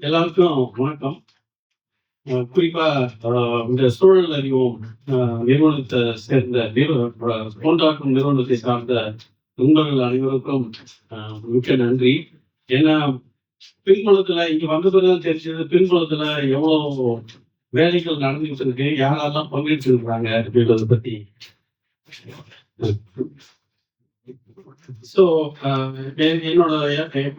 எல்லாருக்கும் வணக்கம். குறிப்பா இந்த சூழல் அறிவோம் நிறுவனத்தை சேர்ந்த நிறுவன நிறுவனத்தை சார்ந்த உங்கள் அனைவருக்கும் மிக்க நன்றி. ஏன்னா பின்புலத்துல இங்க வந்த பிறகு தெரிஞ்சது பின்புலத்துல எவ்வளவு வேலைகள் நடந்துகிட்டு இருக்கு யாரெல்லாம் பங்கேற்று இருக்கிறாங்க அப்படின்றத பத்தி. ஸோ uh, என்னோட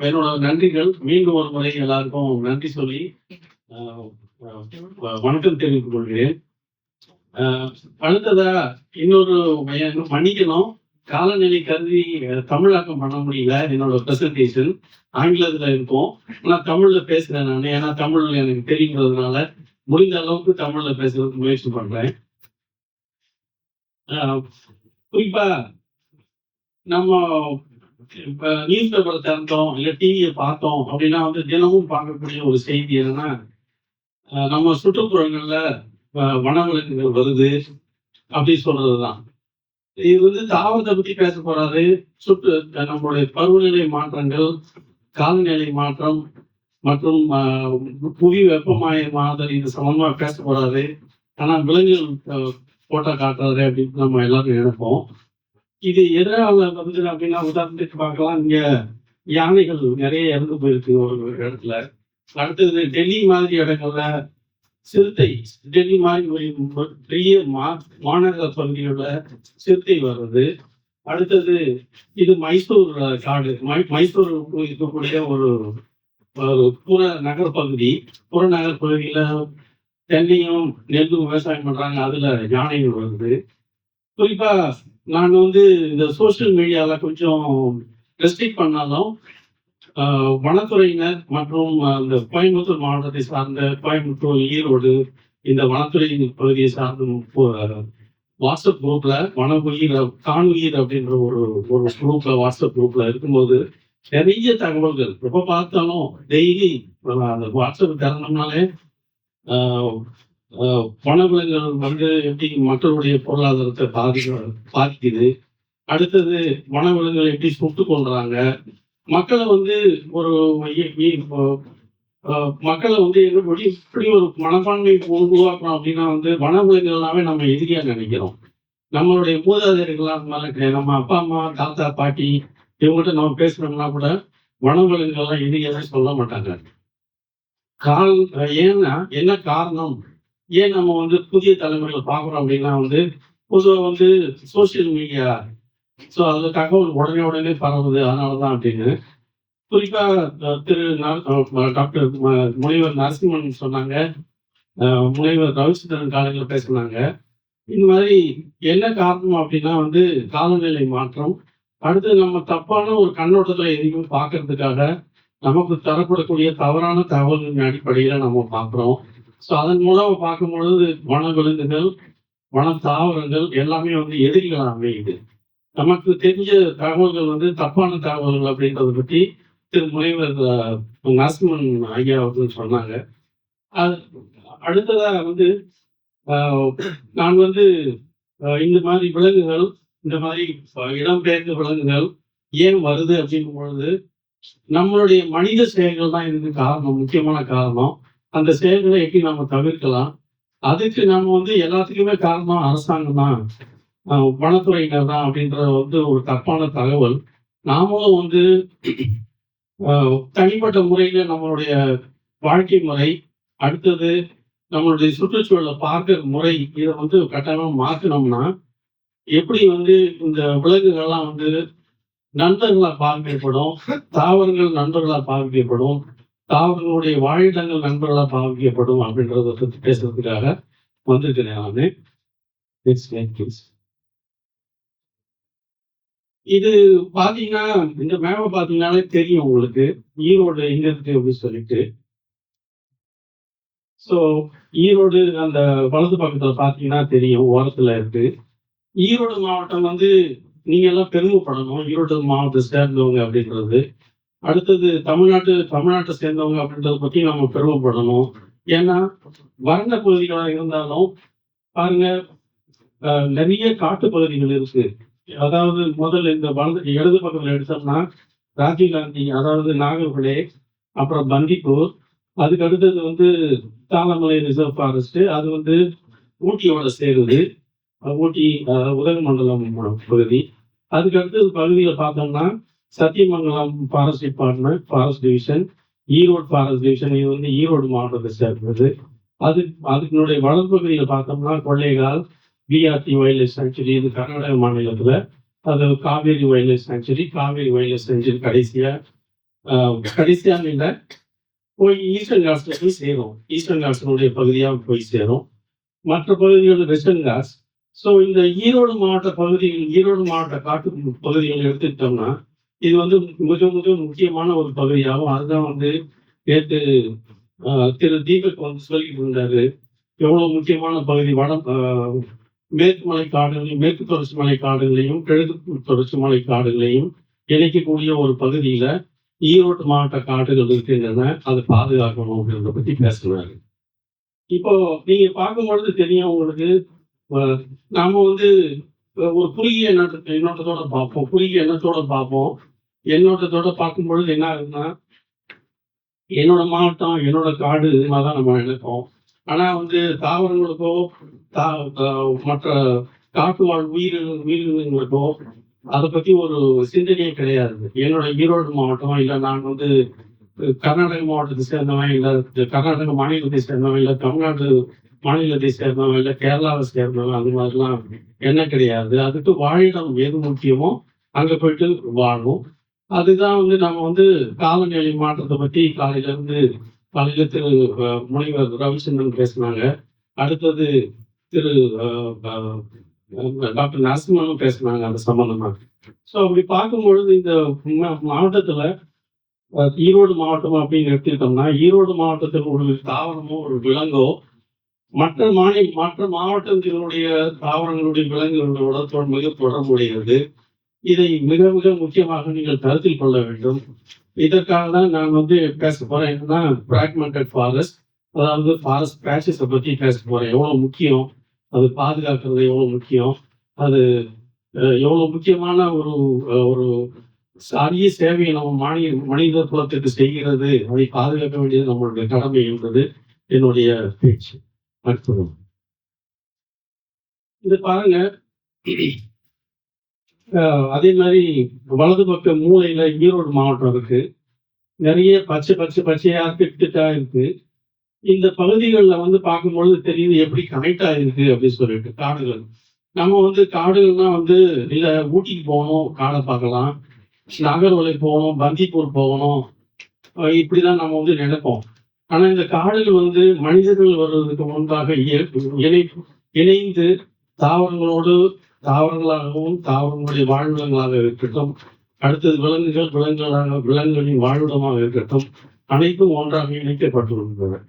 என்னோட நன்றிகள். மீண்டும் ஒரு முறை எல்லாருக்கும் நன்றி சொல்லி அஹ், வணக்கம் தெரிவித்துக் கொள்கிறேன். அடுத்ததா இன்னொரு மன்னிக்கணும். காலநிலை கருதி தமிழாக்கம் பண்ண முடியல என்னோட பிரசன்டேஷன் ஆங்கிலத்துல இருக்கும் நான் தமிழ்ல பேசுறேன் நான். ஏன்னா தமிழ் எனக்கு தெரியுங்கிறதுனால முடிந்த அளவுக்கு தமிழ்ல பேசுறதுக்கு முயற்சி பண்றேன். குறிப்பா நம்ம இப்ப நியூஸ் பேப்பர் திறந்தோம் இல்ல டிவியை பார்த்தோம் அப்படின்னா வந்து தினமும் பார்க்கக்கூடிய ஒரு செய்தி என்னன்னா நம்ம சுற்றுப்புறங்கள்ல வனவிலங்குகள் வருது அப்படி சொல்றதுதான். இது வந்து தாவரத்தை பத்தி பேச போறாரு. சுற்று நம்மளுடைய பருவநிலை மாற்றங்கள் காலநிலை மாற்றம் மற்றும் புவி புவி வெப்பமயமாதல் இது சம்பந்தமா பேச போறாரு. ஆனா விலங்குகள் போட்டா காட்டுறாரு அப்படின்னு நம்ம எல்லாரும் நினைப்போம். இது எதனால வந்து அப்படின்னா உதாரணத்துக்கு பார்க்கலாம். இங்க யானைகள் நிறைய இறந்து போயிருக்கு ஒரு இடத்துல. அடுத்தது டெல்லி மாதிரி இடங்கள்ல சிறுத்தை டெல்லி மாதிரி ஒரு பெரிய மா மாநகர பகுதியோட சிறுத்தை வர்றது. அடுத்தது இது மைசூர் காடு. மை- மைசூர் இருக்கக்கூடிய ஒரு புற நகர்பகுதி புறநகர் பகுதியில தென்னையும் நெல்லும் விவசாயம் பண்றாங்க. அதுல யானைகள் வருது. குறிப்பா நான் வந்து இந்த சோஷியல் மீடியாவில் கொஞ்சம் ரெஸ்ட்ரிக்ட் பண்ணாலும் வனத்துறையினர் மற்றும் அந்த கோயம்புத்தூர் மாவட்டத்தை சார்ந்த கோயம்புத்தூர் ஈரோடு இந்த வனத்துறை பகுதியை சார்ந்த வாட்ஸ்அப் குரூப்ல வன உயிர் காணுயிர் அப்படின்ற ஒரு ஒரு குரூப்ல வாட்ஸ்அப் குரூப்ல இருக்கும்போது நிறைய தகவல்கள். எப்ப பார்த்தாலும் டெய்லி அந்த வாட்ஸ்அப் திறந்தோம்னாலே ஆஹ், வந்து எப்படி மக்களுடைய பொருளாதாரத்தை பாதிக்க பாதிக்குது? அடுத்தது வனவிலங்குகள் எப்படி சுட்டு கொள்றாங்க மக்களை வந்து ஒரு மக்களை வந்து எப்படி இப்படி ஒரு மனப்பான்மை உருவாக்கணும் அப்படின்னா வந்து வனவிலங்குகள்னாவே நம்ம எதிரியா நினைக்கிறோம். நம்மளுடைய மூதாதையர்கள்லாம் நம்ம அப்பா அம்மா தாத்தா பாட்டி இவங்ககிட்ட நம்ம பேசுறோம்னா கூட வனவிலங்குகள்லாம் எதிரியாவே சொல்ல மாட்டாங்க. காரணம் ஏன்னா என்ன காரணம்? ஏன் நம்ம வந்து புதிய தலைமுறையில் பார்க்குறோம் அப்படின்னா வந்து பொதுவாக வந்து சோஷியல் மீடியா ஸோ அது தகவல் உடனே உடனே பரவுது. அதனால தான் அப்படின்னு குறிப்பாக திரு டாக்டர் முனைவர் நரசிம்மன் சொன்னாங்க. முனைவர் ரவிச்சந்திரன் காலையில் பேசினாங்க. இந்த மாதிரி என்ன காரணம் அப்படின்னா வந்து காலநிலை மாற்றம். அடுத்து நம்ம தப்பான ஒரு கண்ணோட்டத்தில் எதையும் பார்க்கறதுக்காக நமக்கு தரப்படக்கூடிய தவறான தகவல்களின் அடிப்படையில் நம்ம பார்க்குறோம். ஸோ அதன் மூலம் பார்க்கும்பொழுது வன விலங்குகள் வன தாவரங்கள் எல்லாமே வந்து எதிரிகள் அமையுது நமக்கு தெரிஞ்ச தகவல்கள் வந்து தப்பான தகவல்கள் அப்படின்றத பற்றி திரு முனைவர் நரசிம்மன் ஐயா அவர்கள் சொன்னாங்க. அது அடுத்ததாக வந்து நான் வந்து இந்த மாதிரி விலங்குகள் இந்த மாதிரி இடம்பெயர்ந்த விலங்குகள் ஏன் வருது அப்படிங்கும் பொழுது நம்மளுடைய மனித செயல்கள் தான் இதுக்கு காரணம் முக்கியமான காரணம். அந்த செயல்களை எப்படி நம்ம தவிர்க்கலாம்? அதுக்கு நம்ம வந்து எல்லாத்துக்குமே காரணம் அரசாங்கம் தான். வனத்துறையினர் தான் அப்படின்ற வந்து ஒரு தப்பான தகவல். நாமளும் வந்து தனிப்பட்ட முறையில நம்மளுடைய வாழ்க்கை முறை அடுத்தது நம்மளுடைய சுற்றுச்சூழலை பார்க்கிற முறை இதை வந்து கட்டாயமா மாற்றினோம்னா எப்படி வந்து இந்த விலங்குகள்லாம் வந்து நண்பர்களா பாதிக்கப்படும் தாவரங்கள் நண்பர்களா பாதிக்கப்படும் அவர்களுடைய வாழிடங்கள் நண்பர்களாக பாவிக்கப்படும் அப்படின்றத பற்றி பேசுறதுக்காக வந்திருக்கிறேன் இது பாத்தீங்கன்னா இந்த மேப்பை பாத்தீங்கன்னாலே தெரியும் உங்களுக்கு. ஈரோடு எங்க இருக்கு அப்படின்னு சொல்லிட்டு. ஸோ ஈரோடு அந்த வலது பக்கத்துல பாத்தீங்கன்னா தெரியும் ஓரத்துல இருக்கு. ஈரோடு மாவட்டம் வந்து நீங்க எல்லாம் பெருமைப்படணும். ஈரோடு மாவட்டத்தை சேர்ந்தவங்க அப்படின்றது. அடுத்தது தமிழ்நாட்டு தமிழ்நாட்டை சேர்ந்தவங்க அப்படின்றத பத்தி நம்ம பெருமைப்படணும். ஏன்னா வறண்ட பகுதிகளாக இருந்தாலும் பாருங்க நிறைய காட்டு பகுதிகள் இருக்கு. அதாவது முதல் இந்த வலது இடது பக்கத்துல எடுத்தோம்னா ராஜீவ்காந்தி அதாவது நாகர்கோலே அப்புறம் பந்திப்பூர் அதுக்கு அடுத்தது வந்து தாளமலை ரிசர்வ் ஃபாரஸ்ட் அது வந்து ஊட்டியோட சேருது. ஊட்டி உதகமண்டலம் பகுதி. அதுக்கு அடுத்தது பகுதியில் பார்த்தோம்னா Sathyamangalam forest department forest division Erode forest division இது வந்து ஈரோடு மாவட்டத்தை சேர்ந்தது அது அதுக்குனுடைய வடபகுதியில் பார்த்தோம்னா கொள்ளைகால் பிஆர்டி வைல்ட் சேங்சுரி இது கர்நாடக மாநிலத்தில் அது Kaveri wild sanctuary Kaveri wild sanctuary கடைசியாக கடைசியாக ஆஹ், கடைசியா இல்லை போய் ஈஸ்டர்ன் காஸ்ட்ல போய் சேரும். ஈஸ்டர்ன் காஸ்டனுடைய பகுதியாக போய் சேரும். மற்ற பகுதிகள் வெஸ்டர்ன் காஸ்ட் ஸோ இந்த ஈரோடு மாவட்ட பகுதிகள் ஈரோடு மாவட்ட காட்டு பகுதிகள் எடுத்துக்கிட்டோம்னா இது வந்து மிக மிக முக்கியமான ஒரு பகுதியாகும். அதுதான் வந்து நேற்று திரு தீபக் வந்து சொல்லிட்டு இருந்தாரு எவ்வளவு முக்கியமான பகுதி. வட மேற்கு மலை காடுகளையும் மேற்கு தொடர்ச்சி மலை காடுகளையும் கிழக்கு தொடர்ச்சி மலை காடுகளையும் இணைக்கக்கூடிய ஒரு பகுதியில ஈரோடு மாவட்ட காடுகள் இருக்கின்றன. அதை பாதுகாக்கணும் அப்படின்றத பத்தி பேசினாரு. இப்போ நீங்க பார்க்கும்பொழுது தெரியும் உங்களுக்கு நாம வந்து ஒரு குறுகிய எண்ணத்தை எண்ணோட்டத்தோட பார்ப்போம். குறுகிய எண்ணத்தோட பார்ப்போம். எண்ணோட்டத்தோட பார்க்கும் பொழுது என்ன ஆகுதுன்னா என்னோட மாவட்டம் என்னோட காடு இது மாதிரி தான் நம்ம நினைப்போம் ஆனா வந்து தாவரங்களுக்கோ தா மற்ற காட்டு வாழ் உயிரின உயிரினங்களுக்கோ அதை பத்தி ஒரு சிந்தனையே கிடையாது. என்னோட ஈரோடு மாவட்டம் இல்லை நான் வந்து கர்நாடக மாவட்டத்தை சேர்ந்தவன் இல்லை கர்நாடக மாநிலத்தை சேர்ந்தவன் இல்லை தமிழ்நாடு மாநிலத்தை சேர்ந்தவன் இல்லை கேரளாவை சேர்ந்தவன் அந்த மாதிரிலாம் என்ன கிடையாது. அதுக்கு வாழிடம் எது முக்கியமோ அங்க போயிட்டு வாழும். அதுதான் வந்து நம்ம வந்து காலநிலை மாற்றத்தை பத்தி காலையில இருந்து காலையில திரு முனைவர் ரவிச்சந்திரன் பேசினாங்க. அடுத்தது திரு டாக்டர் நரசிம்மனும் பேசினாங்க அந்த சம்பந்தமா. ஸோ அப்படி பார்க்கும்பொழுது இந்த மாவட்டத்துல ஈரோடு மாவட்டம் அப்படின்னு எடுத்துக்கிட்டோம்னா ஈரோடு மாவட்டத்தில் ஒரு தாவரமோ ஒரு விலங்கோ மற்ற மாநில மற்ற மாவட்டங்களுடைய தாவரங்களுடைய விலங்குகளோட மிக தொடர்புடையது. இதை மிக மிக முக்கியமாக நீங்கள் கருத்தில் கொள்ள வேண்டும். இதற்காக தான் நான் வந்து பேச போறேன். என்னன்னா பிராக்மெண்டட் ஃபாரஸ்ட் அதாவது ஃபாரஸ்ட் பேச்சஸை பற்றி பேச போறேன். எவ்வளோ முக்கியம்? அது பாதுகாக்கிறது எவ்வளோ முக்கியம்? அது எவ்வளோ முக்கியமான ஒரு ஒரு அரிய சேவையை நம்ம மாநில மனித குலத்திற்கு செய்கிறது. அதை பாதுகாக்க வேண்டியது நம்மளுடைய கடமை என்பது என்னுடைய பேச்சு. அற்புதம் இது பாருங்க. அதே மாதிரி வலது பக்க மூலையில் ஈரோடு மாவட்டம் இருக்கு. நிறைய பச்சை பச்சை பச்சையாக திட்டா இருக்கு. இந்த பகுதிகளில் வந்து பார்க்கும்பொழுது தெரியுது எப்படி கனெக்ட் ஆயிருக்கு அப்படின்னு சொல்லிட்டு காடுகள். நம்ம வந்து காடுகள்னா வந்து இல்லை ஊட்டிக்கு போகணும் காடை பார்க்கலாம். நாகர்வலை போகணும் பந்திப்பூர் போகணும். இப்படிதான் நம்ம வந்து நினைப்போம். ஆனா இந்த காடுகள் வந்து மனிதர்கள் வர்றதுக்கு முன்பாக இணை இணைந்து தாவரங்களோடு தாவரங்களாகவும் தாவரங்களுடைய வாழ்விடங்களாக இருக்கட்டும். அடுத்தது விலங்குகள் விலங்குகளாக விலங்குகளின் வாழ்விடமாக இருக்கட்டும். அனைத்தும் ஒன்றாக இணைக்கப்பட்டுள்ளது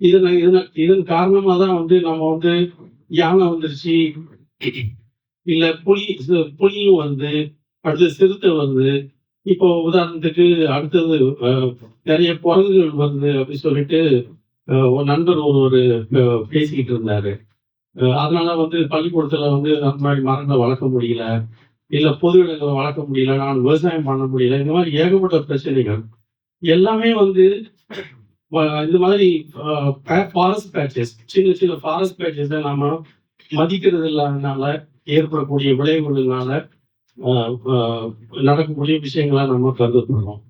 இதன் இதன் இதன் காரணமாக தான் வந்து நம்ம வந்து யானை வந்துருச்சு. இல்லை புலி புலியும் வந்து அடுத்து சிறுத்தை வருது இப்போ உதாரணத்துக்கு அடுத்தது நிறைய குரங்குகள் வருது அப்படின்னு சொல்லிட்டு ஒரு நண்பர் ஒரு பேசிக்கிட்டு இருந்தாரு. அதனால வந்து பள்ளிக்கூடத்துல வந்து அந்த மாதிரி மரங்களை வளர்க்க முடியல. இல்ல பொது இடங்களை வளர்க்க முடியல. நான் விவசாயம் பண்ண முடியல. இந்த மாதிரி ஏகப்பட்ட பிரச்சனைகள். எல்லாமே வந்து இந்த மாதிரி ஃபாரஸ்ட் பேட்சஸ் சின்ன சின்ன ஃபாரஸ்ட் பேட்சஸை நாம மதிக்கிறது இல்லாதனால ஏற்படக்கூடிய விளைவுகள்னால நடக்கக்கூடிய விஷயங்களா நம்ம கருதப்படுறோம்.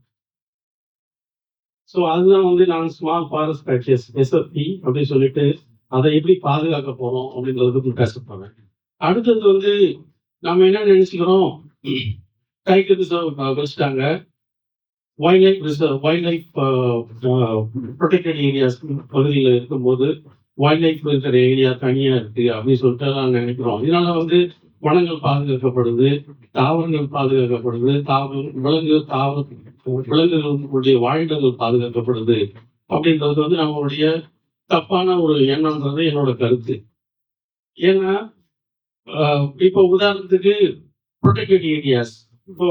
ஸோ அதுதான் வந்து நான் ஸ்மால் ஃபாரஸ்ட் பேட்சஸ் எஸ்எஃப்பி அப்படின்னு சொல்லிட்டு அதை எப்படி பாதுகாக்க போறோம் அப்படின்றது பத்தி பேச அடுத்தது வந்து நம்ம என்ன நினைச்சுக்கிறோம்? டைகர் ரிசர்வ் வச்சுட்டாங்க. Wildlife reserve wildlife protected areas பகுதியில் இருக்கும்போது வைல்ட் லைஃப் இருக்கிற ஏரியா தனியாக இருக்கு அப்படின்னு சொல்லிட்டு நாங்கள் நினைக்கிறோம். இதனால வந்து வனங்கள் பாதுகாக்கப்படுது தாவரங்கள் பாதுகாக்கப்படுது தாவர விலங்கு தாவர விலங்குகளுடைய வாழ்விடங்கள் பாதுகாக்கப்படுது. அப்படின்றது வந்து நம்மளுடைய தப்பான ஒரு எண்ணம்ன்றது என்னோட கருத்து. ஏன்னா இப்போ உதாரணத்துக்கு ப்ரொடெக்டட் ஏரியாஸ் இப்போ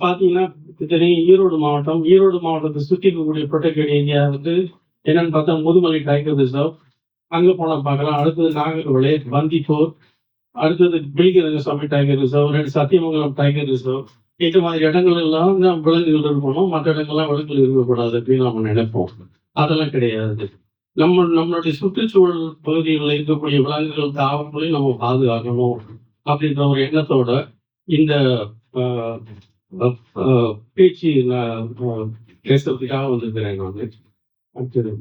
பார்த்தீங்கன்னா தெரியும் ஈரோடு மாவட்டம் ஈரோடு மாவட்டத்தை சுற்றி இருக்கக்கூடிய ப்ரொடெக்டட் ஏரியா வந்து என்னன்னு பார்த்தா முதுமலை டைகர் ரிசர்வ் அங்கே போனால் பார்க்கலாம். அடுத்தது நாகர்கோவில் பந்திப்பூர். அடுத்தது பிலிகரங்கசாமி டைகர் ரிசர்வ் ரெண்டு சத்தியமங்கலம் டைகர் ரிசர்வ் இந்த மாதிரி இடங்கள் எல்லாம் விலங்குகள் இருக்கணும். மற்ற இடங்கள்லாம் விலங்குகள் இருக்கக்கூடாது அப்படின்னு நம்ம நினைப்போம். அதெல்லாம் கிடையாது. நம்ம நம்மளுடைய சுற்றுச்சூழல் பகுதிகளில் இருக்கக்கூடிய விலங்குகள் தாவரங்களையும் நம்ம பாதுகாக்கணும் அப்படின்ற ஒரு எண்ணத்தோட இந்த ஆஹ், பேச்சு நான் பேசுறதுக்காக வந்திருக்கிறேன் நான். அடுத்தது.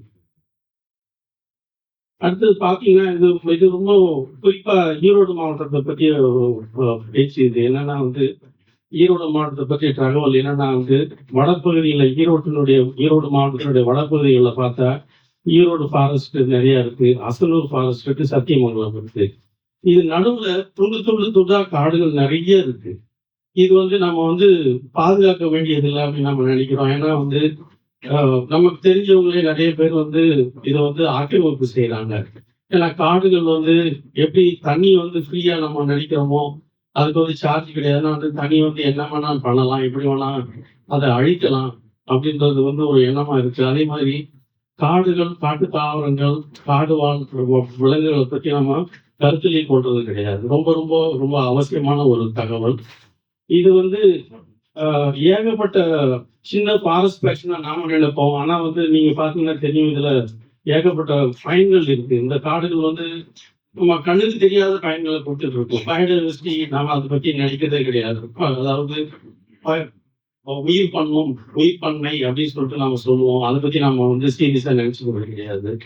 அடுத்தது பாத்தீங்கன்னா இது இது ரொம்ப குறிப்பா ஈரோடு மாவட்டத்தை பற்றிய பேச்சு இது. என்னன்னா வந்து ஈரோடு மாவட்டத்தை பற்றிய தகவல் என்னன்னா வந்து வடப்பகுதியில் ஈரோட்டினுடைய ஈரோடு மாவட்டத்தினுடைய வடப்பகுதிகளில் பார்த்தா ஈரோடு ஃபாரஸ்ட் நிறைய இருக்கு அசலூர் ஃபாரஸ்ட் இருக்கு சத்தியமங்கலம் இருக்கு. இது நடுவுல துண்டு துண்டு துண்டா காடுகள் நிறைய இருக்கு. இது வந்து நம்ம வந்து பாதுகாக்க வேண்டியது இல்லை அப்படின்னு நம்ம நினைக்கிறோம். ஏன்னா வந்து நமக்கு தெரிஞ்சவங்களே நிறைய பேர் வந்து இதை வந்து ஆக்கிரமிப்பு செய்யறாங்க ஏன்னா காடுகள் வந்து எப்படி தண்ணி வந்து ஃப்ரீயா நம்ம நினைக்கிறோமோ அதுக்கு வந்து சார்ஜ் கிடையாதுன்னா வந்து தண்ணி வந்து என்ன வேணாலும் பண்ணலாம் எப்படி வேணாலும் அதை அழிக்கலாம் அப்படின்றது வந்து ஒரு எண்ணமா இருக்கு. அதே மாதிரி காடுகள் காட்டு தாவரங்கள் காடு வாழ் விலங்குகளை பற்றி நம்ம கருத்திலே கொள்றது கிடையாது. ரொம்ப ரொம்ப ரொம்ப அவசியமான ஒரு தகவல். இது வந்து ஆஹ், ஏகப்பட்ட சின்ன ஃபாரஸ்ட் பேக்ஸ்னா நாம நினைப்போம் ஆனா வந்து நீங்க பாத்தீங்கன்னா தெரியும் இதுல ஏகப்பட்ட பயன்கள் இருக்கு. இந்த காடுகள் வந்து நம்ம கண்ணுக்கு தெரியாத பயன்களை கொடுத்துட்டு இருக்கோம். பயோடைவர்சிட்டி நாம அதை பத்தி நினைக்கிறதே கிடையாது. அதாவது உயிர் பண்ணும் உயிர் பண்ணை அப்படின்னு சொல்லிட்டு நாம சொல்லுவோம். அதை பத்தி நம்ம வந்து சீரியஸா நினைச்சுக்கிறது கிடையாது.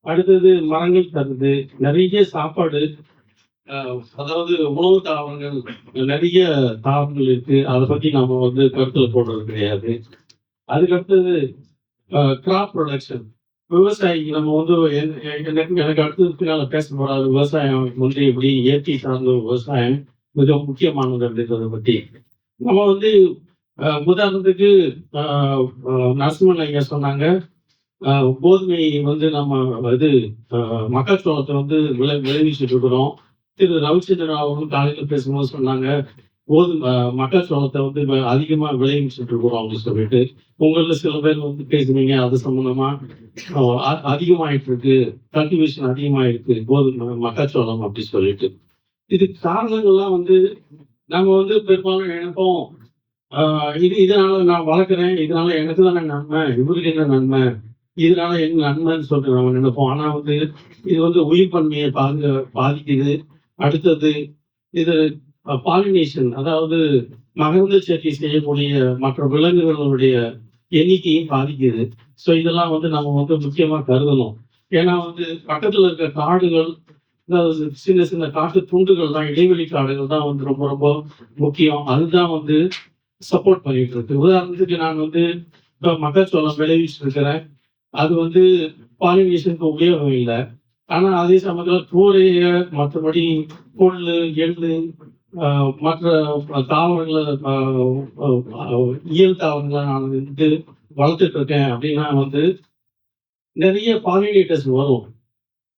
அடுத்தது மரங்கள் தருது. நிறைய சாப்பாடு அதாவது உணவு தாவரங்கள் நிறைய தாவரங்கள் இருக்கு. அதை பத்தி நாம வந்து கருத்துல போடுறது கிடையாது. அதுக்கடுத்தது கிராப் ப்ரொடக்ஷன் விவசாயி நம்ம வந்து என்- எனக்கு எனக்கு அடுத்தது பேச போறாரு. விவசாயம் வந்து எப்படி இயற்கை சார்ந்த விவசாயம் மிக முக்கியமானது அப்படின்றத பத்தி. நம்ம வந்து உதாரணத்துக்கு நரசிம்மன் ஐயா சொன்னாங்க. ஆஹ், கோதுமை வந்து நம்ம இது மக்காச்சோளத்தை வந்து விளை விளைவிச்சுட்டு இருக்கிறோம். திரு ரவிச்சந்திரன் அவர்களும் காலையில் பேசும்போது சொன்னாங்க கோதுமை மக்காச்சோளத்தை வந்து அதிகமாக அதிகமா விளைவிச்சுட்டு இருக்கிறோம் அப்படின்னு சொல்லிட்டு. உங்கள சில பேர் வந்து பேசுனீங்க அது சம்பந்தமா? அதிகமாயிட்டு இருக்கு கல்டிவேஷன் அதிகமாயிருக்கு கோதுமை மக்காச்சோளம் அப்படின்னு சொல்லிட்டு. இதுக்கு காரணங்கள்லாம் வந்து நம்ம வந்து பெரும்பாலும் நினைப்போம். இது இதனால நான் வளர்க்குறேன். இதனால எனக்கு தானே நன்மை. இவருக்கு என்ன நன்மை? இதனால எங்க நன்மைன்னு சொல்லிட்டு நம்ம நினைப்போம். ஆனா வந்து இது வந்து உயிர் பன்மையை பாது பாதிக்குது. அடுத்தது இது பாலினேஷன் அதாவது மகந்த சேர்க்கை செய்யக்கூடிய மற்ற விலங்குகளுடைய எண்ணிக்கையும் பாதிக்குது. ஸோ இதெல்லாம் வந்து நம்ம வந்து முக்கியமாக கருதணும். ஏன்னா வந்து பக்கத்தில் இருக்க காடுகள் சின்ன சின்ன காட்டு துண்டுகள் தான் இடைவெளி காடுகள் தான் வந்து ரொம்ப ரொம்ப முக்கியம். அதுதான் வந்து சப்போர்ட் பண்ணிட்டு இருக்கு உதாரணத்துக்கு நான் வந்து இப்போ மக்காச்சோளம் விளைவிச்சுட்டு இருக்கிறேன் அது வந்து பாலினேஷனுக்கு உபயோகம் இல்லை. ஆனால் அதே சமயத்தில் தூரைய மற்றபடி புல் எள்ளு மற்ற தாவரங்களை இயல் தாவரங்களை நான் வந்து வளர்த்துட்டு இருக்கேன் அப்படின்னா வந்து நிறைய பாலினேட்டர்ஸ் வரும்.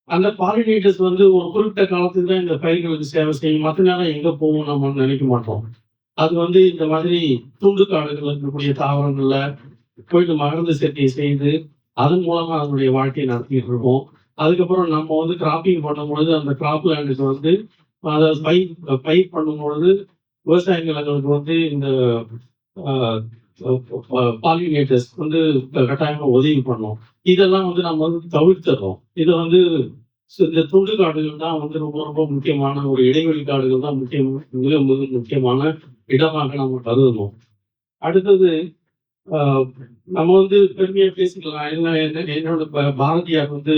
அந்த பாலினேட்டர்ஸ் வந்து ஒரு குறிப்பிட்ட காலத்துக்கு தான் இந்த பயிர்களுக்கு சேவை செய்யும். மற்ற நேரம் எங்கே போகும் நம்ம நினைக்க மாட்டோம். அது வந்து இந்த மாதிரி துண்டு காடுகள் இருக்கக்கூடிய தாவரங்கள்ல போயிட்டு மகரந்த சேர்க்கை செய்து அதன் மூலமா அதனுடைய வாழ்க்கையை நடத்திட்டு இருக்கோம். அதுக்கப்புறம் நம்ம வந்து கிராப்பிங் பண்ணும்பொழுது அந்த கிராப் லேண்டுக்கு வந்து அதை பயிர் பயிர் பண்ணும்பொழுது விவசாய நிலங்களுக்கு வந்து இந்த பாலினேட்டர்ஸ் வந்து கட்டாயமா உதவி பண்ணும். இதெல்லாம் வந்து நம்ம வந்து தவிர்த்துறோம். இதை வந்து இந்த துண்டு காடுகள் தான் வந்து ரொம்ப ரொம்ப முக்கியமான ஒரு இடைவெளி காடுகள் தான் முக்கியம் மிக மிக முக்கியமான இடமாக நம்ம கருதணும் அடுத்தது ஆஹ், நம்ம வந்து பெருமையா பேசிக்கலாம். என்ன என்ன- என்னோட பாரதியார் வந்து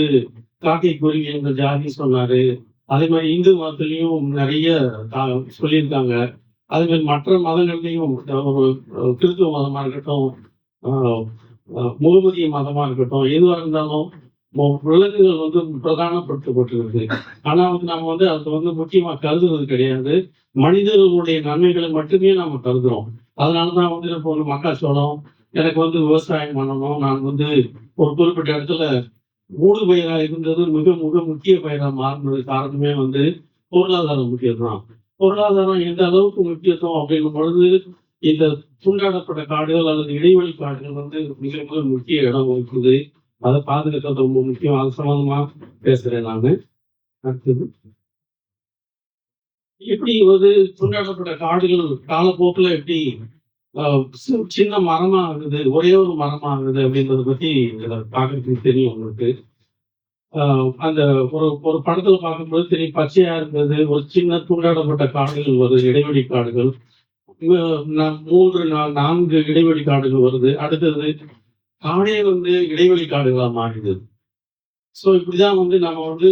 காக்கை குருவி என்ற ஜாதி சொன்னாரு. அதே மாதிரி இந்து மதத்துலயும் நிறைய சொல்லியிருக்காங்க. அதே மாதிரி மற்ற மதங்கள்லையும் ஒரு கிறிஸ்துவ மதமா இருக்கட்டும் ஆஹ், முகமதிய மதமா இருக்கட்டும் எதுவாக இருந்தாலும் விலங்குகள் வந்து பிரதானப்படுத்தப்பட்டிருக்கு. ஆனா வந்து நம்ம வந்து அதை வந்து முக்கியமா கருதுறது கிடையாது. மனிதர்களுடைய நன்மைகளை மட்டுமே நம்ம கருதுறோம். அதனாலதான் வந்து இப்போ ஒரு மக்காச்சோளம் எனக்கு வந்து விவசாயம் பண்ணணும். நான் வந்து ஒரு குறிப்பிட்ட இடத்துல மூடு பயிரா இருந்தது மிக மிக முக்கிய பயிரா மாறினது காரணமே வந்து பொருளாதாரம் முக்கியத்துவம் பொருளாதாரம் எந்த அளவுக்கு முக்கியத்துவம் அப்படிங்கும் பொழுது இந்த துண்டாடப்பட்ட காடுகள் அல்லது இடைவெளி காடுகள் வந்து மிக மிக முக்கிய இடம் வகிக்குது. அதை பாதுகாக்கிறது ரொம்ப முக்கியம். அது பேசுறேன் நானு. அடுத்தது. எப்படி வந்து துண்டாடப்பட்ட காடுகள் காலப்போக்கில் எப்படி சின்ன மரமா ஆகுது ஒரே ஒரு மரமா ஆகுது அப்படின்றத பத்தி பார்க்கறதுக்கு தெரியும் உங்களுக்கு. ஆஹ் அந்த ஒரு ஒரு படத்துல பார்க்கும்போது தெரியும் பச்சையா இருந்தது ஒரு சின்ன துண்டாடப்பட்ட காடுகள் வருது இடைவெளி காடுகள். மூன்று நான்கு இடைவெளி காடுகள் வருது. அடுத்தது காடே வந்து இடைவெளி காடுகளா மாறிடுது ஸோ இப்படிதான் வந்து நம்ம வந்து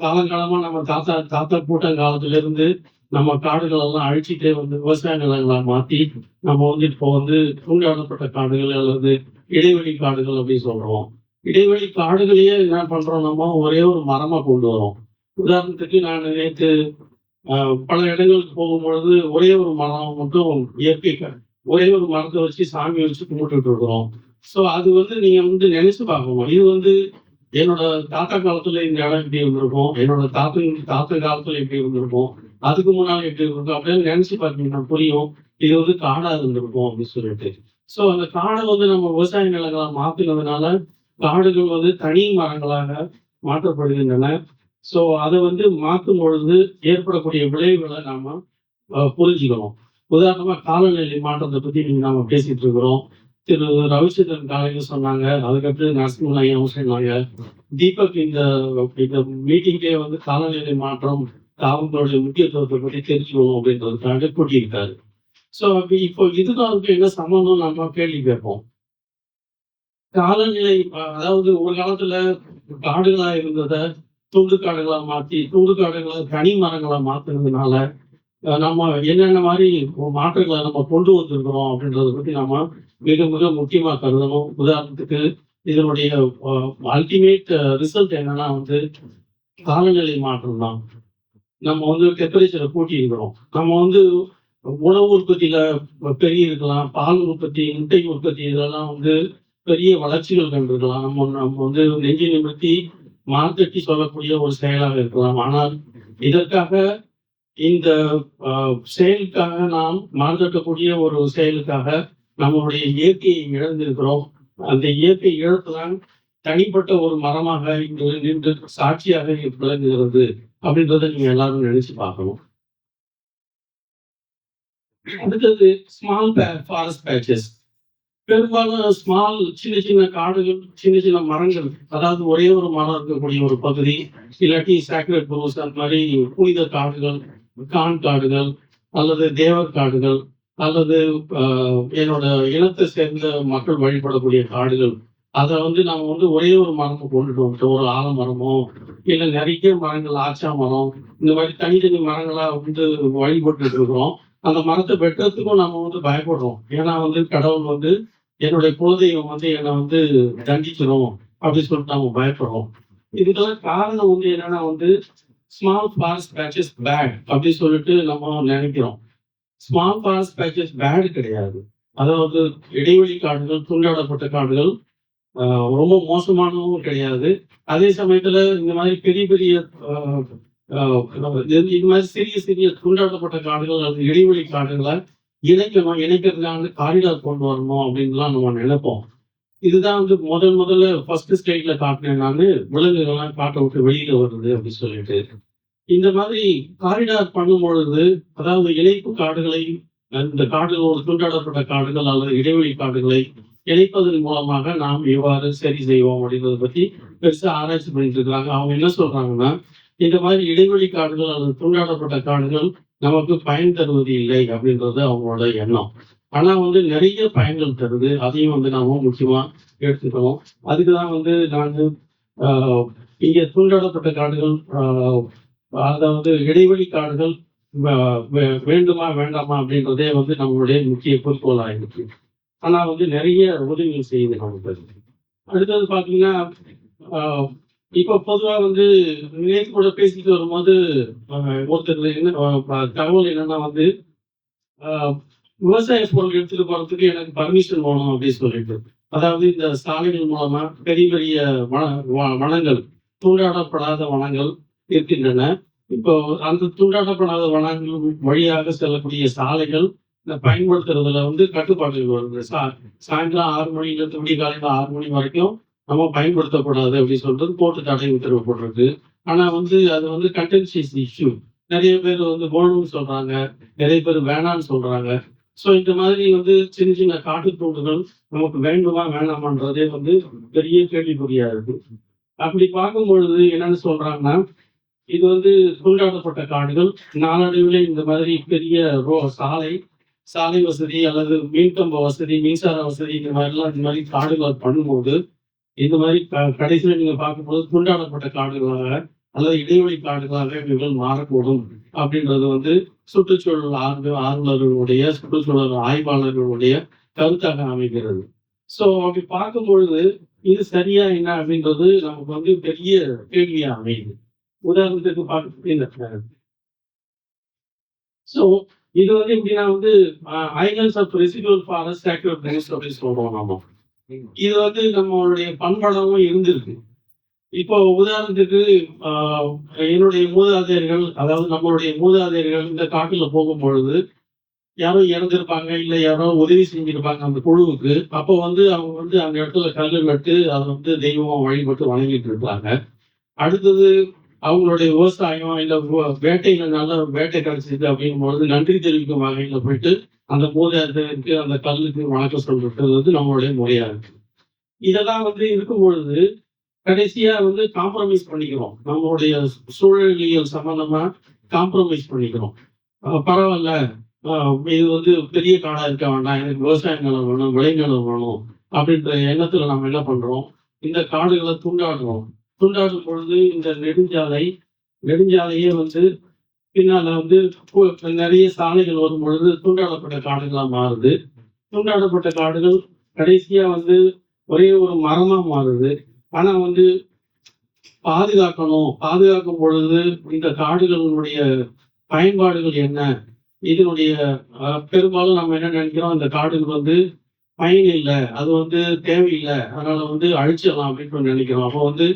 காலங்காலமா நம்ம தாத்தா தாத்தா கூட்டம் காலத்துல இருந்து நம்ம காடுகள் எல்லாம் அழிச்சிட்டே வந்து விவசாய நிலங்களா மாத்தி நம்ம வந்து இப்போ வந்து தூண்டாடப்பட்ட காடுகள் அல்லது இடைவெளி காடுகள் அப்படின்னு சொல்றோம். இடைவெளி காடுகளையே என்ன பண்றோம் நம்ம? ஒரே ஒரு மரமா கொண்டு வரோம். உதாரணத்துக்கு நான் நேற்று ஆஹ், பல இடங்களுக்கு போகும்பொழுது ஒரே ஒரு மரம் மட்டும் இயற்கை ஒரே ஒரு மரத்தை வச்சு சாமி வச்சு கும்பிட்டுட்டு இருக்கிறோம். ஸோ அது வந்து நீங்க வந்து நினைச்சு பார்க்கணும். இது வந்து என்னோட தாத்தா காலத்துல இந்த இடம் எப்படி இருந்திருக்கும். என்னோட தாத்தா தாத்தா காலத்துல எப்படி இருந்திருக்கும். அதுக்கு முன்னால எப்படி இருந்திருக்கும். அப்படின்னு நினைச்சு பார்த்தீங்கன்னா புரியும். இது வந்து காடா இருந்திருக்கும் அப்படின்னு சொல்லிட்டு. ஸோ அந்த காடை வந்து நம்ம விவசாய நிலங்களா மாத்தினதுனால காடுகள் வந்து தனி மரங்களாக மாற்றப்படுகின்றன. ஸோ அதை வந்து மாற்றும் பொழுது ஏற்படக்கூடிய விளைவுகளை நாம புரிஞ்சுக்கணும். உதாரணமா காலநிலை மாற்றத்தை பத்தி நீங்க நாம பேசிட்டு இருக்கிறோம். திரு ரவிச்சந்திரன் காலையில சொன்னாங்க. அதுக்கப்புறம் நரசிம்மன் ஐயாவும் சொன்னாங்க. தீபக் இந்த இந்த மீட்டிங்கே வந்து காலநிலை மாற்றம் தாவங்களுடைய முக்கியத்துவத்தை பற்றி தெரிஞ்சுக்கணும் அப்படின்றதுக்காக கூட்டியிருக்காரு. ஸோ இப்போ இதுதான் என்ன சம்பந்தம் நம்ம கேள்வி கேட்போம். காலநிலை அதாவது ஒரு காலத்துல காடுகளா இருந்ததை தூண்டு காடுகளா மாத்தி தூண்டு காடுகளை தனி மரங்களா மாத்துறதுனால நம்ம என்னென்ன மாதிரி மாற்றங்களை நம்ம கொண்டு வந்திருக்கிறோம் அப்படின்றத பத்தி நம்ம மிக மிக முக்கியமா கருதணும். உதாரணத்துக்கு இதனுடைய அல்டிமேட் ரிசல்ட் என்னன்னா வந்து காலநிலை மாற்றம் தான் நம்ம வந்து டெம்பரேச்சரை கூட்டி இருக்கிறோம் நம்ம வந்து உணவு உற்பத்தியில பெரிய இருக்கலாம். பால் உற்பத்தி முட்டை உற்பத்தி இதெல்லாம் வந்து பெரிய வளர்ச்சிகள் கண்டிருக்கலாம். நம்ம நம்ம வந்து நெஞ்சு நிமிர்த்தி மார்த்தட்டி சொல்லக்கூடிய ஒரு செயலாக இருக்கலாம். ஆனால் இதற்காக இந்த ஆஹ், செயலுக்காக நாம் மாறுதட்டக்கூடிய ஒரு செயலுக்காக நம்மளுடைய இயற்கையை இழந்திருக்கிறோம். அந்த இயற்கை இழப்புதான் தனிப்பட்ட ஒரு மரமாக இங்கு நின்று சாட்சியாக விளங்குகிறது அப்படின்றத நீங்க எல்லாரும் நினைச்சு பார்க்கணும். அடுத்தது ஸ்மால் ஃபாரஸ்ட் பேச்சஸ் பெரும்பாலும் ஸ்மால் சின்ன சின்ன காடுகள் சின்ன சின்ன மரங்கள் அதாவது ஒரே ஒரு மரம் இருக்கக்கூடிய ஒரு பகுதி இல்லாட்டி சாக்ரெட் ப்ரோஸ் அந்த மாதிரி புனித காடுகள் கான் காடுகள் அல்லது தேவர் காடுகள் அல்லது என்னோட இனத்தை சேர்ந்த மக்கள் வழிபடக்கூடிய காடுகள் அதை வந்து நம்ம வந்து ஒரே ஒரு மரத்தை கொண்டுட்டு வந்துட்டோம். ஒரு ஆலமரமோ இல்லை நிறைய மரங்கள் ஆச்சா மரம் இந்த மாதிரி தனித்தனி மரங்களா வந்து வழிபட்டு இருக்கிறோம். அந்த மரத்தை வெட்டுறதுக்கும் நம்ம வந்து பயப்படுறோம். ஏன்னா வந்து கடவுள் வந்து என்னுடைய குலதெய்வம் வந்து என்னை வந்து தண்டிச்சிடும் அப்படின்னு சொல்லிட்டு நம்ம பயப்படுறோம். இதுக்கெல்லாம் காரணம் வந்து என்னன்னா வந்து ஸ்மால் ஃபாரஸ்ட் பேட்சஸ் பேட் அப்படின்னு சொல்லிட்டு நம்ம நினைக்கிறோம். ஸ்மால் ஃபாரஸ்ட் பேக்கேஜ் பேடு கிடையாது. அதாவது இடைவெளி காடுகள் துண்டாடப்பட்ட காடுகள் ஆஹ், ரொம்ப மோசமானவும் கிடையாது. அதே சமயத்துல இந்த மாதிரி பெரிய பெரிய ஆஹ், இது மாதிரி சிறிய சிறிய துண்டாடப்பட்ட காடுகள் அல்லது இடைவெளி காடுகளை இணைக்கணும் இணைக்கிறதுக்காக வந்து காரிடார் கொண்டு வரணும் அப்படின்லாம் நம்ம நினைப்போம். இதுதான் வந்து முதல் முதல்ல ஃபர்ஸ்ட் ஸ்டேட்ல காட்டினேன் நான் விலங்குகள்லாம் காட்டை விட்டு வெளியில வருது அப்படின்னு சொல்லிட்டு. இந்த மாதிரி காரிடார் பண்ணும் பொழுது அதாவது இணைப்பு காடுகளை இந்த காடுகளோடு துண்டாடப்பட்ட காடுகள் அல்லது இடைவெளி காடுகளை இணைப்பதன் மூலமாக நாம் எவ்வாறு சரி செய்வோம் அப்படின்றத பத்தி பெருசாக ஆராய்ச்சி பண்ணிட்டு இருக்காங்க. அவங்க என்ன சொல்றாங்கன்னா இந்த மாதிரி இடைவெளி காடுகள் அல்லது துண்டாடப்பட்ட காடுகள் நமக்கு பயன் தருவது இல்லை அப்படின்றது அவங்களோட எண்ணம். ஆனா வந்து நிறைய பயன்கள் தருது. அதையும் வந்து நாம முக்கியமா எடுத்துக்கணும். அதுக்குதான் வந்து நான் ஆஹ், இங்க துண்டாடப்பட்ட காடுகள் ஆஹ், அதாவது இடைவெளி காடுகள் வேண்டுமா வேண்டாமா அப்படின்றதே வந்து நம்மளுடைய முக்கிய குறிக்கோளாக இருக்கு. ஆனா வந்து நிறைய உதவிகள் செய்யுது நமக்கு அடுத்தது பாத்தீங்கன்னா ஆஹ், பொதுவாக பொதுவா வந்து நேற்று கூட பேசிட்டு வரும்போது ஒருத்தர் என்ன தகவல் என்னன்னா வந்து ஆஹ், விவசாய பொருள் எடுத்துட்டு போறதுக்கு எனக்கு பர்மிஷன் வேணும் அப்படின்னு சொல்லிட்டு. அதாவது இந்த சாலைகள் மூலமா பெரிய பெரிய வன வ- வனங்கள் தூண்டாடப்படாத வனங்கள் இருக்கின்றன. இப்போ அந்த தூண்டாடப்படாத வனங்கள் வழியாக செல்லக்கூடிய சாலைகள் இந்த பயன்படுத்துறதுல வந்து கட்டுப்பாடுகள் வருது. சா சாயந்தரம் ஆறு மணில இருந்து விடிய காலையில ஆறு மணி வரைக்கும் நம்ம பயன்படுத்தக்கூடாது அப்படின்னு சொல்றது போட்டு தடை உத்தரவு ஆனா வந்து அது வந்து கண்டென்சியஸ் இஷ்யூ நிறைய பேர் வந்து வேணும்னு சொல்றாங்க. நிறைய பேர் வேணாம்னு சொல்றாங்க. ஸோ இந்த மாதிரி வந்து சின்ன சின்ன காட்டு தூண்டுகள் நமக்கு வேண்டுமா வேணாமான்றதே வந்து பெரிய கேள்விக்குறியா இருக்கு. அப்படி பார்க்கும் பொழுது என்னன்னு சொல்றாங்கன்னா இது வந்து துண்டாடப்பட்ட காடுகள். நாளடைவில் இந்த மாதிரி பெரிய ரோ சாலை சாலை வசதி அல்லது மின்கம்ப வசதி மின்சார வசதி இந்த மாதிரிலாம் இந்த மாதிரி காடுகள் பண்ணும்போது இந்த மாதிரி க- கடைசியில நீங்க பார்க்கும்போது துண்டாடப்பட்ட காடுகளாக அல்லது இடைவெளி காடுகளாக இவர்கள் மாறக்கூடும் அப்படின்றது வந்து சுற்றுச்சூழல் ஆர்வ ஆர்வலர்களுடைய சுற்றுச்சூழல் ஆய்வாளர்களுடைய கருத்தாக அமைகிறது. ஸோ அப்படி பார்க்கும் பொழுது இது சரியா என்ன அப்படின்றது நமக்கு வந்து பெரிய கேள்வியா அமையுது. உதாரணத்துக்கு பார்க்க ஸோ இது வந்து எப்படின்னா வந்து islands of refugial forest active place அப்படின்னு சொல்றோம் நாம இது வந்து நம்மளுடைய பண்பளவும் இருந்திருக்கு. இப்போ உதாரணத்துக்கு ஆஹ், என்னுடைய மூதாதையர்கள் அதாவது நம்மளுடைய மூதாதையர்கள் இந்த காட்டுல போகும் பொழுது யாரோ இறந்திருப்பாங்க இல்ல யாரோ உதவி செஞ்சிருப்பாங்க அந்த குழுவுக்கு அப்போ வந்து அவங்க வந்து அந்த இடத்துல கல்லு நட்டு அதை வந்து தெய்வம் வழிபட்டு வணங்கிட்டு இருப்பாங்க. அடுத்தது அவங்களுடைய விவசாயம் இல்ல வேட்டையில நல்ல வேட்டை கிடைச்சது அப்படிங்கும் பொழுது நன்றி தெரிவிக்கும் வகையில போயிட்டு அந்த மூதாதையருக்கு அந்த கல்லுக்கு வணக்கம் சொல்றது வந்து நம்மளுடைய முறையா இருக்கு. இதெல்லாம் வந்து இருக்கும் பொழுது கடைசியா வந்து காம்ப்ரமைஸ் பண்ணிக்கிறோம். நம்மளுடைய சூழலியல் சம்பந்தமா காம்ப்ரமைஸ் பண்ணிக்கிறோம். பரவாயில்ல. இது வந்து பெரிய காடா இருக்க வேண்டாம். எனக்கு விவசாய நிலம் வேணும் விளைநிலம் வேணும் அப்படின்ற எண்ணத்துல நம்ம என்ன பண்றோம்? இந்த காடுகளை துண்டாடுறோம். துண்டாடும் பொழுது இந்த நெடுஞ்சாலை நெடுஞ்சாலையே வந்து பின்னால வந்து நிறைய சாலைகள் வரும் பொழுது துண்டாடப்பட்ட காடுகளா மாறுது. துண்டாடப்பட்ட காடுகள் கடைசியா வந்து ஒரே ஒரு மரமா மாறுது. ஆனா வந்து பாதுகாக்கணும். பாதுகாக்கும் பொழுது இந்த காடுகளினுடைய பயன்பாடுகள் என்ன? இதனுடைய பெரும்பாலும் நம்ம என்ன நினைக்கிறோம்? இந்த காடுகள் வந்து பயன் இல்லை. அது வந்து தேவையில்லை. அதனால வந்து அழிச்சிடலாம் அப்படின்னு நினைக்கிறோம். அப்போ வந்து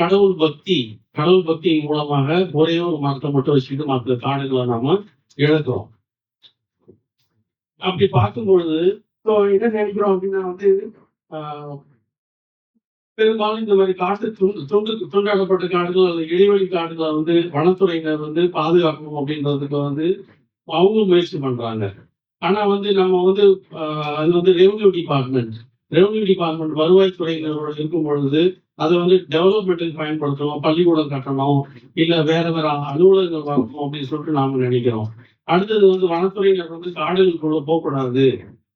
கடவுள் பக்தி கடவுள் பக்தி மூலமாக ஒரே ஒரு மரத்தை மட்டும் வச்சுக்கிட்டு மற்ற காடுகளை நாம இழக்கிறோம். அப்படி பார்க்கும் பொழுது இப்போ என்ன நினைக்கிறோம் அப்படின்னா வந்து ஆஹ், பெரும்பாலும் இந்த மாதிரி காட்டு துண்டு துண்டு துண்டாடப்பட்ட காடுகள் அல்லது இடைவெளி காடுகளை வந்து வனத்துறையினர் வந்து பாதுகாக்கணும் அப்படின்றதுக்கு வந்து அவங்க முயற்சி பண்றாங்க. ஆனா வந்து நம்ம வந்து ஆஹ், அது வந்து ரெவன்யூ டிபார்ட்மெண்ட் ரெவன்யூ டிபார்ட்மெண்ட் வருவாய்த்துறையினரோட இருக்கும் பொழுது அதை வந்து டெவலப்மெண்ட்டுக்கு பயன்படுத்தணும் பள்ளிக்கூடம் கட்டணும் இல்லை வேற வேற அலுவலகங்கள் வரணும் அப்படின்னு சொல்லிட்டு நாம நினைக்கிறோம். அடுத்தது வந்து வனத்துறையினர் வந்து காடுகளுக்குள்ள போகக்கூடாது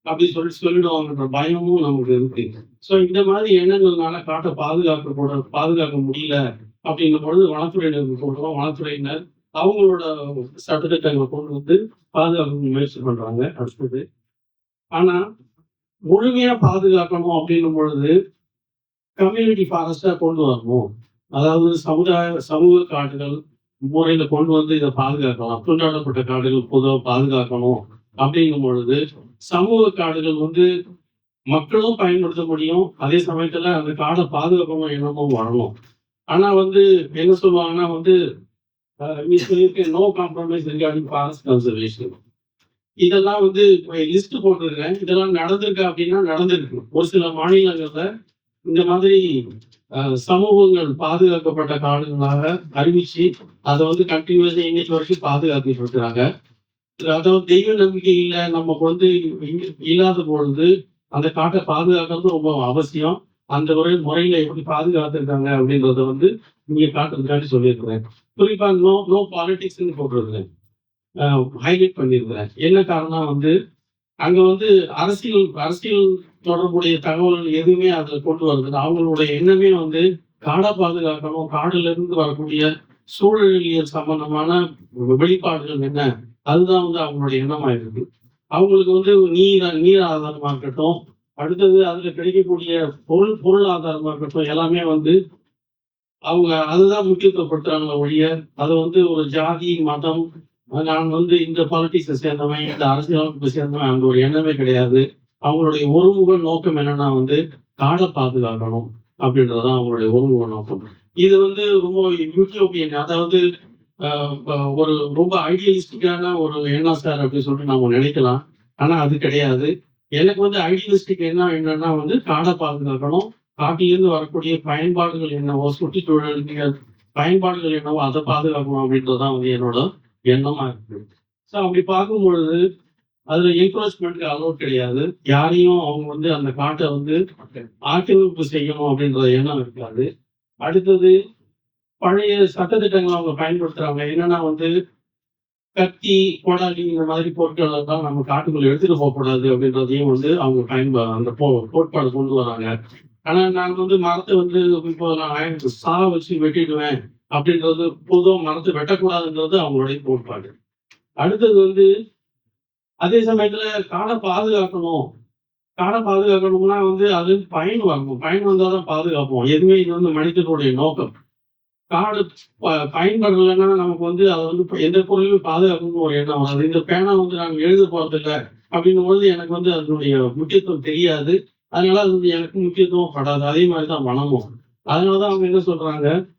அப்படின்னு சொல்லிட்டு சொல்லிடுவாங்கன்ற பயமும் நமக்கு இருக்கு. ஸோ இந்த மாதிரி எண்ணங்கள்னால காட்டை பாதுகாக்க கூட பாதுகாக்க முடியல அப்படிங்கிற பொழுது வனத்துறையினருக்கு சொல்றோம். வனத்துறையினர் அவங்களோட சட்டத்திட்டங்களை கொண்டு வந்து பாதுகாக்க முயற்சி பண்றாங்க. அடுத்தது ஆனா முழுமையா பாதுகாக்கணும் அப்படின்னும் பொழுது கம்யூனிட்டி ஃபாரஸ்டா கொண்டு வரணும். அதாவது சமுதாய சமூக காடுகள் முறையில கொண்டு வந்து இதை பாதுகாக்கலாம். துண்டாடப்பட்ட காடுகள் பொதுவாக பாதுகாக்கணும். அப்படிங்கும் பொழுது சமூக காடுகள் வந்து மக்களும் பயன்படுத்த முடியும். அதே சமயத்துல அந்த காடை பாதுகாக்கணும் எண்ணமும் வரணும். ஆனா வந்து என்ன சொல்லுவாங்கன்னா வந்து no compromise regarding forest conservation இதெல்லாம் வந்து லிஸ்ட் போட்டிருக்கேன். இதெல்லாம் நடந்திருக்கா அப்படின்னா நடந்திருக்கு. ஒரு சில மாநிலங்கள்ல இந்த மாதிரி சமூகங்கள் பாதுகாக்கப்பட்ட காடுகளாக அறிவிச்சு அதை வந்து கண்டினியூஸா இன்னைக்கு வரைக்கும் பாதுகாத்துட்டு இருக்கிறாங்க. அதாவது தெய்வ நம்பிக்கை இல்லை நமக்கு வந்து இல்லாத பொழுது அந்த காட்டை பாதுகாக்கிறது ரொம்ப அவசியம். அந்த முறை முறையில எப்படி பாதுகாத்திருக்காங்க அப்படின்றத வந்து நீங்க காட்டுறதுக்காண்டி சொல்லியிருக்கிறேன். குறிப்பா நோ நோ பாலிடிக்ஸ்னு போட்டிருக்கிறேன் ஹைலைட் பண்ணியிருக்கிறேன். என்ன காரணம் வந்து அங்க வந்து அரசியல் அரசியல் தொடர்புடைய தகவல்கள் எதுவுமே அதில் கொண்டு வருது அவங்களுடைய எண்ணமே வந்து காடை பாதுகாக்கணும் காடுல இருந்து வரக்கூடிய சூழலியல் சம்பந்தமான வெளிப்பாடுகள் என்ன அதுதான் வந்து அவங்களுடைய எண்ணமா இருக்கு அவங்களுக்கு வந்து நீர் நீர் ஆதாரமா இருக்கட்டும் அடுத்தது அதுல கிடைக்கக்கூடிய பொருள் பொருள் ஆதாரமா இருக்கட்டும் எல்லாமே வந்து அவங்க அதுதான் முக்கியத்துவப்படுத்துறாங்களே ஒழிய அது வந்து ஒரு ஜாதி மதம் நான் வந்து இந்த பாலிட்டிக்ஸை சேர்ந்தவன் இந்த அரசியலமைப்பு சேர்ந்தவன் அந்த ஒரு எண்ணமே கிடையாது. அவங்களுடைய உறவுகள் நோக்கம் என்னன்னா வந்து காடை பாதுகாக்கணும் அப்படின்றதுதான் அவங்களுடைய உறவுகள் நோக்கம். இது வந்து ரொம்ப யூட்டோபியன் அதாவது ஒரு ரொம்ப ஐடியலிஸ்டிக்கான ஒரு எண்ணம் சார் அப்படின்னு சொல்லிட்டு நம்ம நினைக்கலாம். ஆனா அது கிடையாது. எனக்கு வந்து ஐடியலிஸ்டிக் என்ன என்னன்னா வந்து காடை பாதுகாக்கணும். காட்டிலிருந்து வரக்கூடிய பயன்பாடுகள் என்னவோ சுற்றுச்சூழல் பயன்பாடுகள் என்னவோ அதை பாதுகாக்கணும் அப்படின்றதான் வந்து என்னோட எண்ணமா இருக்கு. ஸோ அப்படி பார்க்கும் பொழுது அதுல என்க்ரோச்மெண்ட்க்கு அலோட் கிடையாது. யாரையும் அவங்க வந்து அந்த காட்டை வந்து ஆக்கிரமிப்பு செய்யணும் அப்படின்ற எண்ணம் இருக்காது. அடுத்தது பழைய சட்டத்திட்டங்களை அவங்க பயன்படுத்துறாங்க. என்னன்னா வந்து கத்தி கோடாலி இந்த மாதிரி பொருட்கள் எல்லாம் நம்ம காட்டுக்குள்ள எடுத்துட்டு போகக்கூடாது அப்படின்றதையும் வந்து அவங்க பயன்பா அந்த போ கோட்பாடு கொண்டு வராங்க. ஆனா நாங்க வந்து மரத்தை வந்து இப்போ நான் சா வச்சு வெட்டிடுவேன் அப்படின்றது பொதுவாக மரத்தை வெட்டக்கூடாதுன்றது அவங்களுடைய கோட்பாடு. அடுத்தது வந்து அதே சமயத்துல காடை பாதுகாக்கணும். காடை பாதுகாக்கணும்னா வந்து அது பயன் வாங்கும். பயன் வந்தாதான் பாதுகாப்போம். எதுவுமே இது வந்து மனிதனுடைய நோக்கம். காடு ப- பயன்படலைன்னா நமக்கு வந்து அதை வந்து எந்த பொருளையும் பாதுகாக்கணும்னு ஒரு எண்ணம் வராது. இந்த பேனா வந்து நாங்க எழுத போறது இல்லை அப்படின்னும் பொழுது எனக்கு வந்து அதனுடைய முக்கியத்துவம் தெரியாது. அதனால அது வந்து எனக்கு முக்கியத்துவம் படாது. அதே மாதிரி தான் வனமும். அதனாலதான் அவங்க என்ன சொல்றாங்க?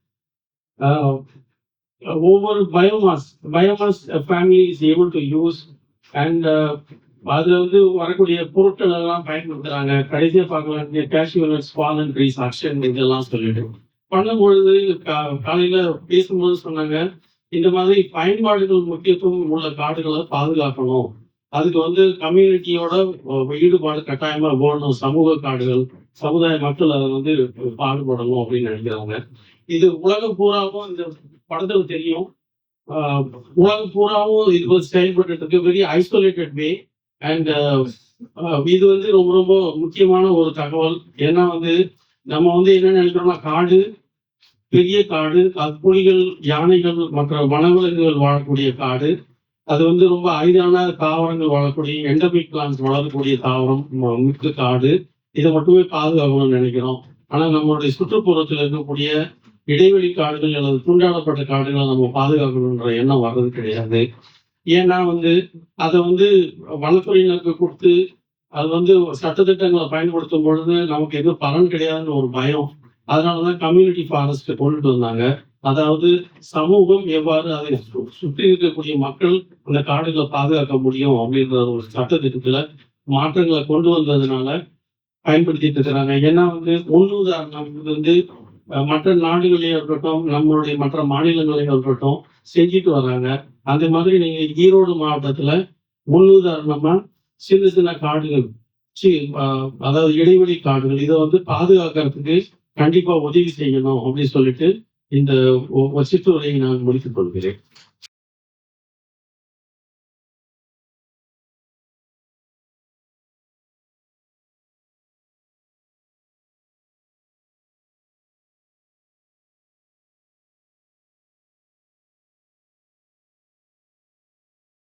ஒவ்வொரு biomass biomass family is able to use and uh, அதுல வந்து வரக்கூடிய பொருட்கள் எல்லாம் பயன்படுத்துறாங்க. கடைசியா பார்க்கலாம் கேஷ்யூ ஸ்பாலன் ட்ரீஸ் இதெல்லாம் சொல்லிட்டு. பண்ணும்பொழுது கா- காலையில பேசும்போது சொன்னாங்க இந்த மாதிரி பயன்பாடுகள் முக்கியத்துவம் உள்ள காடுகளை பாதுகாக்கணும். அதுக்கு வந்து கம்யூனிட்டியோட ஈடுபாடு கட்டாயமா போடணும். சமூக காடுகள் சமுதாய மக்கள் அதை வந்து பாடுபடணும் அப்படின்னு நினைக்கிறாங்க. இது உலகம் பூராவும் இந்த படத்துல தெரியும். உலகம் பூராவும் இது வந்து செயல்பட்டு இருக்கு வெரி ஐசோலேட்டட் வே அண்ட் இது வந்து ரொம்ப ரொம்ப முக்கியமான ஒரு தகவல். ஏன்னா வந்து நம்ம வந்து என்ன நினைக்கிறோம்னா காடு பெரிய காடு அது புலிகள் யானைகள் மற்ற வனவிலங்குகள் வாழக்கூடிய காடு. அது வந்து ரொம்ப அரிதான தாவரங்கள் வாழக்கூடிய எண்டமிக் பிளான்ஸ் வளரக்கூடிய தாவரம் மிக்க காடு. இதை மட்டுமே பாதுகாக்கணும்னு நினைக்கிறோம். ஆனா நம்மளுடைய சுற்றுப்புறத்தில் இருக்கக்கூடிய இடைவெளி காடுகள் அல்லது துண்டாடப்பட்ட காடுகளை நம்ம பாதுகாக்கணுன்ற எண்ணம் வர்றது கிடையாது. ஏன்னா வந்து அதை வந்து வனத்துறையினருக்கு கொடுத்து அது வந்து சட்டத்திட்டங்களை பயன்படுத்தும் பொழுது நமக்கு எதுவும் பலன் கிடையாதுன்னு ஒரு பயம். அதனாலதான் கம்யூனிட்டி ஃபாரஸ்ட் கொண்டுட்டு வந்தாங்க. அதாவது சமூகம் எவ்வாறு அதை சு- சுற்றி இருக்கக்கூடிய மக்கள் அந்த காடுகளை பாதுகாக்க முடியும் அப்படின்ற ஒரு சட்டத்திட்டத்துல மாற்றங்களை கொண்டு வந்ததுனால பயன்படுத்திட்டு இருக்கிறாங்க. ஏன்னா வந்து முன்னுதாரணம் வந்து மற்ற நாடுகளையும் இருக்கட்டும் நம்மளுடைய மற்ற மாநிலங்களையும் இருக்கட்டும் செஞ்சுட்டு வர்றாங்க அந்த மாதிரி நீங்க ஈரோடு மாவட்டத்துல முன்னுதாரணமா சின்ன சின்ன காடுகள் சி- அதாவது இடைவெளி காடுகள் இதை வந்து பாதுகாக்கிறதுக்கு கண்டிப்பா உதவி செய்யணும் அப்படின்னு சொல்லிட்டு இந்த சிற்றுரையை நான் முடித்துக் கொள்கிறேன்.